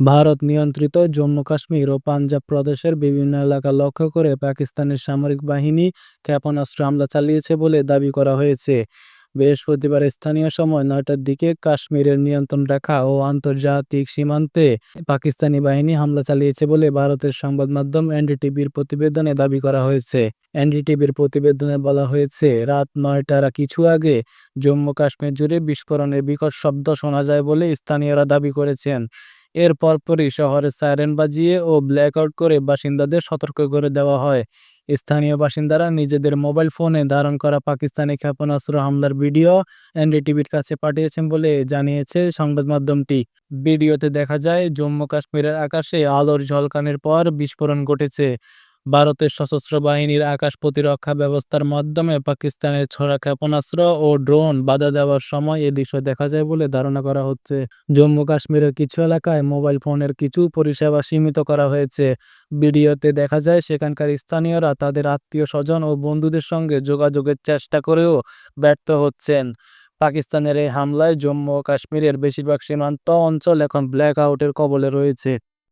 ভারত নিয়ন্ত্রিত জম্মু কাশ্মীর ও পাঞ্জাব প্রদেশের বিভিন্ন এলাকা লক্ষ্য করে পাকিস্তানের সামরিক বাহিনী ক্ষেপণাস্ত্র হামলা চালিয়েছে বলে দাবি করা হয়েছে। বৃহস্পতিবার স্থানীয় সময় নয়টার দিকে কাশ্মীরের নিয়ন্ত্রণ রেখা ও আন্তর্জাতিক সীমান্তে পাকিস্তানি বাহিনী হামলা চালিয়েছে বলে ভারতের সংবাদ মাধ্যম এনডিটিভির প্রতিবেদনে দাবি করা হয়েছে। এনডিটিভির প্রতিবেদনে বলা হয়েছে, রাত নয়টার কিছু আগে জম্মু কাশ্মীর জুড়ে বিস্ফোরণের বিকট শব্দ শোনা যায় বলে স্থানীয়রা দাবি করেছেন। এর পরপরই শহরে সাইরেন বাজিয়ে ও ব্ল্যাকআউট করে বাসিন্দাদের সতর্ক করে দেওয়া হয়। স্থানীয় বাসিন্দারা নিজেদের মোবাইল ফোনে ধারণ করা পাকিস্তানি ক্ষেপণাস্ত্র হামলার ভিডিও এনডিটিভির কাছে পাঠিয়েছেন বলে জানিয়েছে সংবাদ মাধ্যমটি। ভিডিওতে দেখা যায়, জম্মু কাশ্মীরের আকাশে আলোর ঝলকানের পর বিস্ফোরণ ঘটেছে। ভারতের সশস্ত্র বাহিনীর আকাশ প্রতিরক্ষা ব্যবস্থার মাধ্যমে পাকিস্তানের ছোড়া ক্ষেপণাস্ত্র ও ড্রোন বাধা দেওয়ার সময় এ দৃশ্য দেখা যায় বলে ধারণা করা হচ্ছে। জম্মু কাশ্মীরের কিছু এলাকায় মোবাইল ফোনের কিছু পরিষেবা সীমিত করা হয়েছে। ভিডিওতে দেখা যায়, সেখানকার স্থানীয়রা তাদের আত্মীয় স্বজন ও বন্ধুদের সঙ্গে যোগাযোগের চেষ্টা করেও ব্যর্থ হচ্ছেন। পাকিস্তানের এই হামলায় জম্মু ও কাশ্মীরের বেশিরভাগ সীমান্ত অঞ্চল এখন ব্ল্যাক আউটের কবলে রয়েছে।